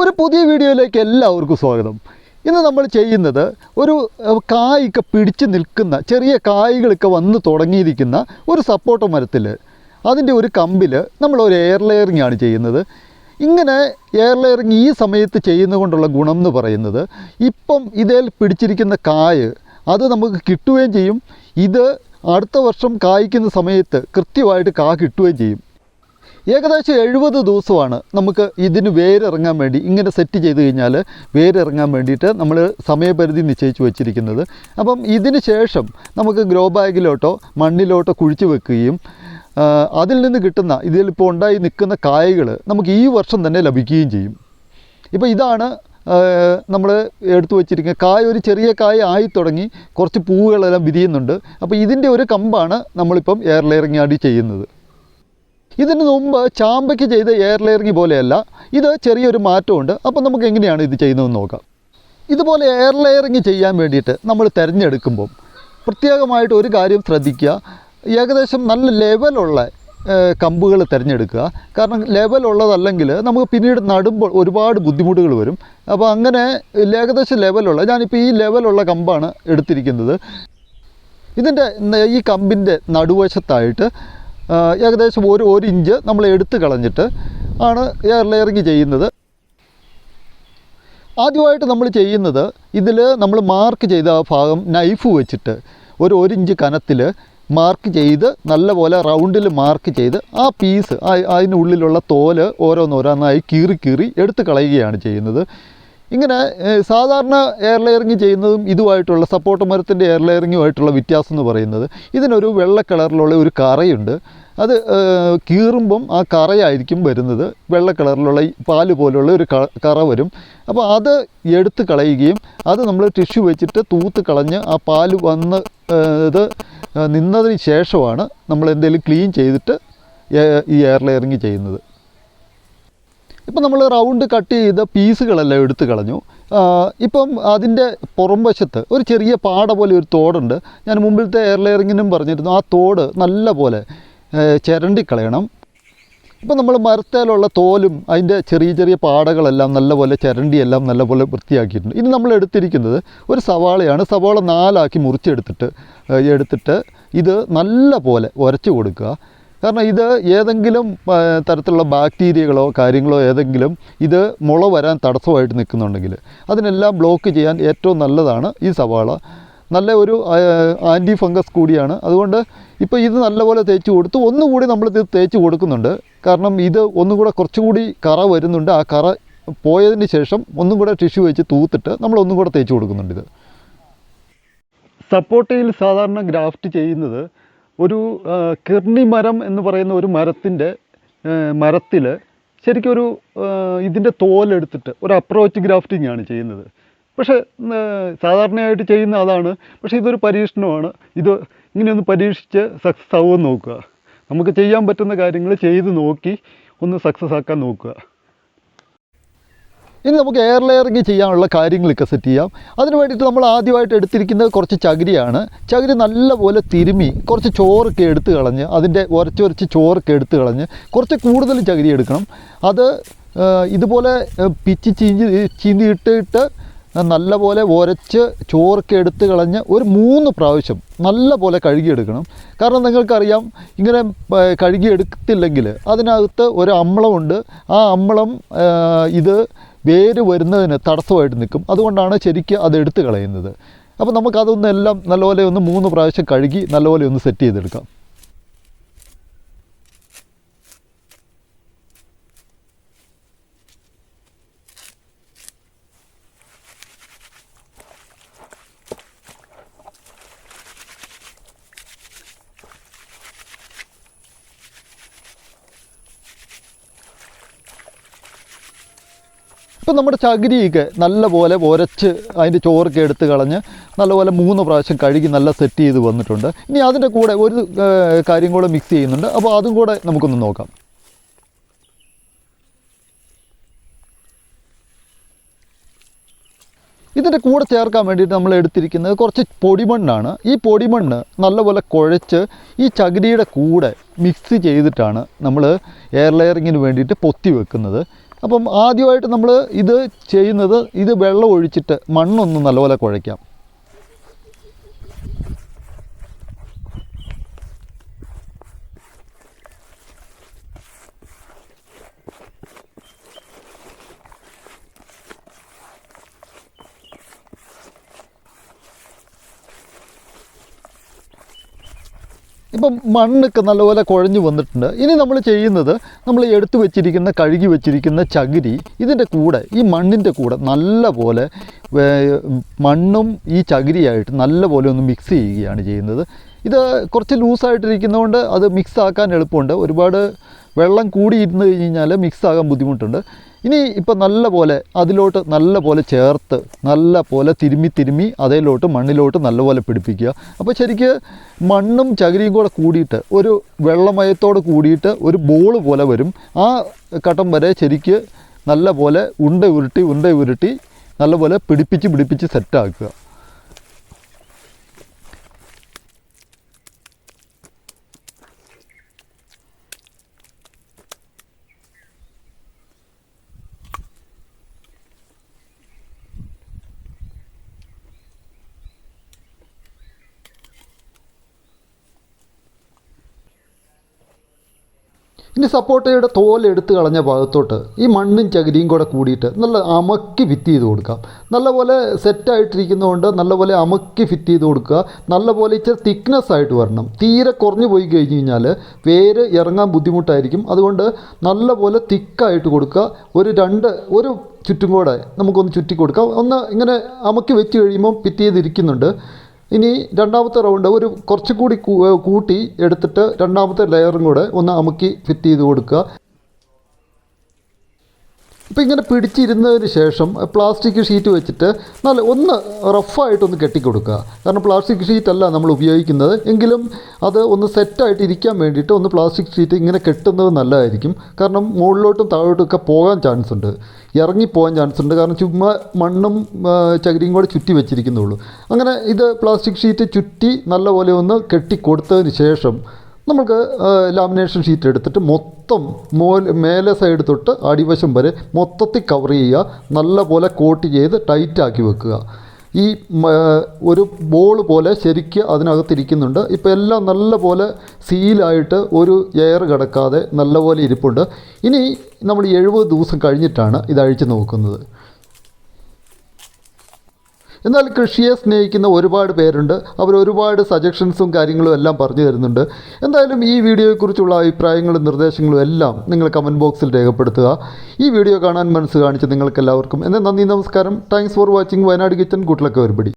ഒരു പുതിയ വീഡിയോയിലേക്ക് എല്ലാവർക്കും സ്വാഗതം. ഇന്ന് നമ്മൾ ചെയ്യുന്നത് ഒരു കായൊക്കെ പിടിച്ച് നിൽക്കുന്ന ചെറിയ കായ്കളൊക്കെ വന്ന് തുടങ്ങിയിരിക്കുന്ന ഒരു സപ്പോർട്ട മരത്തിൽ അതിന്റെ ഒരു കമ്പിൽ നമ്മൾ ഒരു എയർ ലെയറിംഗ് ആണ് ചെയ്യുന്നത്. ഇങ്ങനെ എയർ ലെയറിംഗ് ഈ സമയത്ത് ചെയ്യുന്നതുകൊണ്ടുള്ള ഗുണം എന്ന് പറയുന്നത് ഇപ്പം ഇതിൽ പിടിച്ചിരിക്കുന്ന കായ് അത് നമുക്ക് കിട്ടുകയും ചെയ്യും. ഇത് അടുത്ത വർഷം കായ്ക്കുന്ന സമയത്ത് കൃത്യമായിട്ട് കാ കിട്ടുകയും ചെയ്യും. ഏകദേശം എഴുപത് ദിവസമാണ് നമുക്ക് ഇതിന് വേരിറങ്ങാൻ വേണ്ടി ഇങ്ങനെ സെറ്റ് ചെയ്ത് കഴിഞ്ഞാൽ വേരിറങ്ങാൻ വേണ്ടിയിട്ട് നമ്മൾ സമയപരിധി നിശ്ചയിച്ച് വെച്ചിരിക്കുന്നത്. അപ്പം ഇതിന് ശേഷം നമുക്ക് ഗ്രോ ബാഗിലോട്ടോ മണ്ണിലോട്ടോ കുഴിച്ച് വെക്കുകയും അതിൽ നിന്ന് കിട്ടുന്ന ഇതിലിപ്പോൾ ഉണ്ടായി നിൽക്കുന്ന കായകൾ നമുക്ക് ഈ വർഷം തന്നെ ലഭിക്കുകയും ചെയ്യും. ഇപ്പോൾ ഇതാണ് നമ്മൾ എടുത്തു വച്ചിരിക്കുന്നത് കായ ഒരു ചെറിയ കായ ആയി തുടങ്ങി കുറച്ച് പൂവുകളെല്ലാം വിരിയുന്നുണ്ട്. അപ്പോൾ ഇതിന്റെ ഒരു കമ്പാണ് നമ്മളിപ്പം എയർ ലെയറിങ് ആടി ചെയ്യുന്നത്. ഇതിന് മുമ്പ് ചാമ്പയ്ക്ക് ചെയ്ത എയർ ലെയറിങ് പോലെയല്ല ഇത് ചെറിയൊരു മാറ്റമുണ്ട്. അപ്പോൾ നമുക്ക് എങ്ങനെയാണ് ഇത് ചെയ്യുന്നതെന്ന് നോക്കാം. ഇതുപോലെ എയർ ലെയറിങ് ചെയ്യാൻ വേണ്ടിയിട്ട് നമ്മൾ തിരഞ്ഞെടുക്കുമ്പം പ്രത്യേകമായിട്ട് ഒരു കാര്യം ശ്രദ്ധിക്കുക. ഏകദേശം നല്ല ലെവലുള്ള കമ്പുകൾ തിരഞ്ഞെടുക്കുക. കാരണം ലെവലുള്ളതല്ലെങ്കിൽ നമുക്ക് പിന്നീട് നടുമ്പോൾ ഒരുപാട് ബുദ്ധിമുട്ടുകൾ വരും. അപ്പോൾ അങ്ങനെ ഏകദേശം ലെവലുള്ള ഞാനിപ്പോൾ ഈ ലെവലുള്ള കമ്പാണ് എടുത്തിരിക്കുന്നത്. ഇതിന്റെ ഈ കമ്പിന്റെ നടുവശത്തായിട്ട് ഏകദേശം ഒരു ഒരു ഇഞ്ച് നമ്മൾ എടുത്തു കളഞ്ഞിട്ട് ആണ് എയർ ലെയറിങ് ചെയ്യുന്നത്. ആദ്യമായിട്ട് നമ്മൾ ചെയ്യുന്നത് ഇതിൽ നമ്മൾ മാർക്ക് ചെയ്ത ആ ഭാഗം നൈഫ് വെച്ചിട്ട് ഒരു ഒരു ഇഞ്ച് കനത്തിൽ മാർക്ക് ചെയ്ത് നല്ലപോലെ റൗണ്ടിൽ മാർക്ക് ചെയ്ത് ആ പീസ് അതിനുള്ളിലുള്ള തോൽ ഓരോന്നോരോന്നായി കീറി കീറി എടുത്ത് കളയുകയാണ് ചെയ്യുന്നത്. ഇങ്ങനെ സാധാരണ എയർ ലെയറിങ് ചെയ്യുന്നതും ഇതുമായിട്ടുള്ള സപ്പോർട്ട് മരത്തിന്റെ എയർ ലെയറിങ്ങുമായിട്ടുള്ള വ്യത്യാസം എന്ന് പറയുന്നത് ഇതിനൊരു വെള്ള കളറിലുള്ള ഒരു കറയുണ്ട്. അത് കീറുമ്പം ആ കറയായിരിക്കും വരുന്നത്. വെള്ള കളറിലുള്ള പാൽ പോലുള്ള ഒരു കറ വരും. അപ്പോൾ അത് എടുത്ത് കളയുകയും അത് നമ്മൾ ടിഷ്യൂ വെച്ചിട്ട് തൂത്ത് കളഞ്ഞ് ആ പാൽ വന്ന് ഇത് നിന്നതിന് ശേഷമാണ് നമ്മൾ എന്തെങ്കിലും ക്ലീൻ ചെയ്തിട്ട് ഈ എയർ ലെയറിങ് ചെയ്യുന്നത്. ഇപ്പം നമ്മൾ റൗണ്ട് കട്ട് ചെയ്ത പീസുകളെല്ലാം എടുത്തു കളഞ്ഞു. ഇപ്പം അതിന്റെ പുറംവശത്ത് ഒരു ചെറിയ പാട പോലെ ഒരു തോടുണ്ട്. ഞാൻ മുമ്പിലത്തെ എയർ ലെയറിങ്ങിനും പറഞ്ഞിരുന്നു. ആ തോട് നല്ല പോലെ ചിരണ്ടിക്കളയണം. ഇപ്പം നമ്മൾ മരത്തേലുള്ള തോലും അതിന്റെ ചെറിയ ചെറിയ പാടകളെല്ലാം നല്ലപോലെ ചിരണ്ടിയെല്ലാം നല്ലപോലെ വൃത്തിയാക്കിയിട്ടുണ്ട്. ഇനി നമ്മൾ എടുത്തിരിക്കുന്നത് ഒരു സവാളയാണ്. സവാള നാലാക്കി മുറിച്ചെടുത്തിട്ട് എടുത്തിട്ട് ഇത് നല്ല പോലെ ഉരച്ച് കൊടുക്കുക. കാരണം ഇത് ഏതെങ്കിലും തരത്തിലുള്ള ബാക്ടീരിയകളോ കാര്യങ്ങളോ ഏതെങ്കിലും ഇത് മുള വരാൻ തടസ്സമായിട്ട് നിൽക്കുന്നുണ്ടെങ്കിൽ അതിനെല്ലാം ബ്ലോക്ക് ചെയ്യാൻ ഏറ്റവും നല്ലതാണ് ഈ സവാള. നല്ല ഒരു ആന്റി ഫംഗസ് കൂടിയാണ്. അതുകൊണ്ട് ഇപ്പോൾ ഇത് നല്ലപോലെ തേച്ച് കൊടുത്തു ഒന്നുകൂടി ഇത് തേച്ച് കൊടുക്കുന്നുണ്ട്. കാരണം ഇത് ഒന്നുകൂടെ കുറച്ചുകൂടി കറ വരുന്നുണ്ട്. ആ കറ പോയതിന് ശേഷം ഒന്നും കൂടെ ടിഷ്യൂ വെച്ച് തൂത്തിട്ട് നമ്മൾ ഒന്നും കൂടെ തേച്ച് കൊടുക്കുന്നുണ്ട് ഇത്. സപ്പോർട്ടയിൽ സാധാരണ ഗ്രാഫ്റ്റ് ചെയ്യുന്നത് ഒരു കിർണി മരം എന്ന് പറയുന്ന ഒരു മരത്തിന്റെ മരത്തിൽ ശരിക്കും ഒരു ഇതിന്റെ തോലെടുത്തിട്ട് ഒരു അപ്രോച്ച് ഗ്രാഫ്റ്റിംഗ് ആണ് ചെയ്യുന്നത്. പക്ഷേ സാധാരണയായിട്ട് ചെയ്യുന്ന അതാണ്. പക്ഷേ ഇതൊരു പരീക്ഷണമാണ്. ഇത് ഇങ്ങനെയൊന്ന് പരീക്ഷിച്ച് സക്സസ് ആവുമെന്ന് നോക്കുക. നമുക്ക് ചെയ്യാൻ പറ്റുന്ന കാര്യങ്ങൾ ചെയ്ത് നോക്കി ഒന്ന് സക്സസ് ആക്കാൻ നോക്കുക. ഇനി നമുക്ക് എയർ ലെയറിങ് ചെയ്യാനുള്ള കാര്യങ്ങളൊക്കെ സെറ്റ് ചെയ്യാം. അതിന് വേണ്ടിയിട്ട് നമ്മൾ ആദ്യമായിട്ട് എടുത്തിരിക്കുന്നത് കുറച്ച് ചകിരിയാണ്. ചകിരി നല്ലപോലെ തിരുമി കുറച്ച് ചോറൊക്കെ എടുത്ത് കളഞ്ഞ് അതിന്റെ ഉരച്ചുരച്ച് ചോറൊക്കെ എടുത്ത് കളഞ്ഞ് കുറച്ച് കൂടുതൽ ചകിരി എടുക്കണം. അത് ഇതുപോലെ പിച്ച് പിച്ചി ചീഞ്ചി ചീന്തി ഇട്ടിട്ട് നല്ലപോലെ ഉരച്ച് ചോറൊക്കെ എടുത്ത് കളഞ്ഞ് ഒരു മൂന്ന് പ്രാവശ്യം നല്ലപോലെ കഴുകിയെടുക്കണം. കാരണം നിങ്ങൾക്കറിയാം ഇങ്ങനെ കഴുകിയെടുത്തില്ലെങ്കിൽ അതിനകത്ത് ഒരു അമ്ലമുണ്ട്. ആ അമ്ലം ഇത് വേര് വരുന്നതിന് തടസ്സമായിട്ട് നിൽക്കും. അതുകൊണ്ടാണ് ശരിക്കും അത് എടുത്ത് കളയുന്നത്. അപ്പോൾ നമുക്കതൊന്നെല്ലാം നല്ലപോലെ ഒന്ന് മൂന്ന് പ്രാവശ്യം കഴുകി നല്ലപോലെ ഒന്ന് സെറ്റ് ചെയ്തെടുക്കാം. ഇപ്പം നമ്മുടെ ചകിരിയൊക്കെ നല്ലപോലെ ഉരച്ച് അതിന്റെ ചോറൊക്കെ എടുത്ത് കളഞ്ഞ് നല്ലപോലെ മൂന്ന് പ്രാവശ്യം കഴുകി നല്ല സെറ്റ് ചെയ്ത് വന്നിട്ടുണ്ട്. ഇനി അതിന്റെ കൂടെ ഒരു കാര്യം കൂടെ മിക്സ് ചെയ്യുന്നുണ്ട്. അപ്പോൾ അതും കൂടെ നമുക്കൊന്ന് നോക്കാം. ഇതിന്റെ കൂടെ ചേർക്കാൻ വേണ്ടിയിട്ട് നമ്മൾ എടുത്തിരിക്കുന്നത് കുറച്ച് പൊടിമണ്ണാണ്. ഈ പൊടിമണ്ണ് നല്ലപോലെ കുഴച്ച് ഈ ചകിരിയുടെ കൂടെ മിക്സ് ചെയ്തിട്ടാണ് നമ്മൾ എയർ ലെയറിങ്ങിന് വേണ്ടിയിട്ട് പൊത്തി വെക്കുന്നത്. അപ്പം ആദ്യമായിട്ട് നമ്മൾ ഇത് ചെയ്യുന്നത് ഇത് വെള്ളം ഒഴിച്ചിട്ട് മണ്ണൊന്ന് നല്ലപോലെ കുഴയ്ക്കാം. ഇപ്പം മണ്ണൊക്കെ നല്ലപോലെ കുഴഞ്ഞു വന്നിട്ടുണ്ട്. ഇനി നമ്മൾ ചെയ്യുന്നത് നമ്മൾ എടുത്തു വെച്ചിരിക്കുന്ന കഴുകി വെച്ചിരിക്കുന്ന ചകിരി ഇതിന്റെ കൂടെ ഈ മണ്ണിന്റെ കൂടെ നല്ലപോലെ മണ്ണും ഈ ചകിരിയായിട്ട് നല്ല പോലെ ഒന്ന് മിക്സ് ചെയ്യുകയാണ് ചെയ്യുന്നത്. ഇത് കുറച്ച് ലൂസായിട്ടിരിക്കുന്നതുകൊണ്ട് അത് മിക്സ് ആക്കാൻ എളുപ്പമുണ്ട്. ഒരുപാട് വെള്ളം കൂടി ഇരുന്ന് കഴിഞ്ഞ് കഴിഞ്ഞാൽ മിക്സ് ആകാൻ ബുദ്ധിമുട്ടുണ്ട്. ഇനി ഇപ്പം നല്ല പോലെ അതിലോട്ട് നല്ല പോലെ ചേർത്ത് നല്ല പോലെ തിരുമ്മി തിരുമ്മി അതിലോട്ട് മണ്ണിലോട്ട് നല്ലപോലെ പിടിപ്പിക്കുക. അപ്പോൾ ശരിക്ക് മണ്ണും ചകിരിയും കൂടെ കൂടിയിട്ട് ഒരു വെള്ളമയത്തോട് കൂടിയിട്ട് ഒരു ബോൾ പോലെ വരും. ആ ഘട്ടം വരെ ശരിക്ക് നല്ല പോലെ ഉണ്ട ഉരുട്ടി ഉണ്ട ഉരുട്ടി നല്ലപോലെ പിടിപ്പിച്ച് പിടിപ്പിച്ച് സെറ്റാക്കുക ഇനി സപ്പോട്ടയുടെ തോലെടുത്ത് കളഞ്ഞ ഭാഗത്തോട്ട് ഈ മണ്ണും ചകിരിയും കൂടെ കൂടിയിട്ട് നല്ല അമക്കി ഫിറ്റ് ചെയ്ത് കൊടുക്കാം. നല്ലപോലെ സെറ്റായിട്ടിരിക്കുന്നതുകൊണ്ട് നല്ലപോലെ അമക്കി ഫിറ്റ് ചെയ്ത് കൊടുക്കുക. നല്ലപോലെ ഇച്ചിരി തിക്നെസ് ആയിട്ട് വരണം. തീരെ കുറഞ്ഞു പോയി കഴിഞ്ഞ് കഴിഞ്ഞാൽ വേര് ഇറങ്ങാൻ ബുദ്ധിമുട്ടായിരിക്കും. അതുകൊണ്ട് നല്ലപോലെ തിക്കായിട്ട് കൊടുക്കുക. ഒരു രണ്ട് ഒരു ചുറ്റും കൂടെ നമുക്കൊന്ന് ചുറ്റി കൊടുക്കാം. ഒന്ന് ഇങ്ങനെ അമക്കി വെച്ച് കഴിയുമ്പോൾ ഫിറ്റ് ചെയ്തിരിക്കുന്നുണ്ട്. ഇനി രണ്ടാമത്തെ റൗണ്ട് ഒരു കുറച്ചും കൂടി കൂട്ടി എടുത്തിട്ട് രണ്ടാമത്തെ ലെയറും കൂടെ ഒന്ന് അമുക്കി ഫിറ്റ് ചെയ്ത് കൊടുക്കുക. ഇപ്പോൾ ഇങ്ങനെ പിടിച്ചിരുന്നതിന് ശേഷം പ്ലാസ്റ്റിക് ഷീറ്റ് വെച്ചിട്ട് നല്ല ഒന്ന് റഫായിട്ടൊന്ന് കെട്ടിക്കൊടുക്കുക. കാരണം പ്ലാസ്റ്റിക് ഷീറ്റല്ല നമ്മൾ ഉപയോഗിക്കുന്നത്. എങ്കിലും അത് ഒന്ന് സെറ്റായിട്ട് ഇരിക്കാൻ വേണ്ടിയിട്ട് ഒന്ന് പ്ലാസ്റ്റിക് ഷീറ്റ് ഇങ്ങനെ കെട്ടുന്നത് നല്ലതായിരിക്കും. കാരണം മുകളിലോട്ടും താഴോട്ടും ഒക്കെ പോകാൻ ചാൻസ് ഉണ്ട്. ഇറങ്ങിപ്പോകാൻ ചാൻസ് ഉണ്ട്. കാരണം ചുമ്മാ മണ്ണും ചകിരിയും കൂടെ ചുറ്റി വെച്ചിരിക്കുന്നുള്ളൂ. അങ്ങനെ ഇത് പ്ലാസ്റ്റിക് ഷീറ്റ് ചുറ്റി നല്ലപോലെ ഒന്ന് കെട്ടിക്കൊടുത്തതിന് ശേഷം നമുക്ക് ലാമിനേഷൻ ഷീറ്റ് എടുത്തിട്ട് മൊത്തം മോൽ മേലെ സൈഡ് തൊട്ട് അടിവശം വരെ മൊത്തത്തിൽ കവർ ചെയ്യുക. നല്ലപോലെ കോട്ട് ചെയ്ത് ടൈറ്റാക്കി വെക്കുക. ഈ ഒരു ബോൾ പോലെ ശരിക്ക് അതിനകത്തിരിക്കുന്നുണ്ട്. ഇപ്പോൾ എല്ലാം നല്ല പോലെ സീലായിട്ട് ഒരു എയർ കിടക്കാതെ നല്ലപോലെ ഇരിപ്പുണ്ട്. ഇനി നമ്മൾ എഴുപത് ദിവസം കഴിഞ്ഞിട്ടാണ് ഇത് അഴിച്ചു നോക്കുന്നത്. എന്നാൽ കൃഷിയെ സ്നേഹിക്കുന്ന ഒരുപാട് പേരുണ്ട്. അവർ ഒരുപാട് സജഷൻസും കാര്യങ്ങളും എല്ലാം പറഞ്ഞു തരുന്നുണ്ട്. എന്തായാലും ഈ വീഡിയോയെക്കുറിച്ചുള്ള അഭിപ്രായങ്ങളും നിർദ്ദേശങ്ങളും എല്ലാം നിങ്ങൾ കമന്റ് ബോക്സിൽ രേഖപ്പെടുത്തുക. ഈ വീഡിയോ കാണാൻ മനസ്സ് കാണിച്ച നിങ്ങൾക്കെല്ലാവർക്കും എന്നെ നന്ദി നമസ്കാരം. Thanks for watching Wayanad kitchen കൂട്ടിലൊക്കെ ഒരുപടി.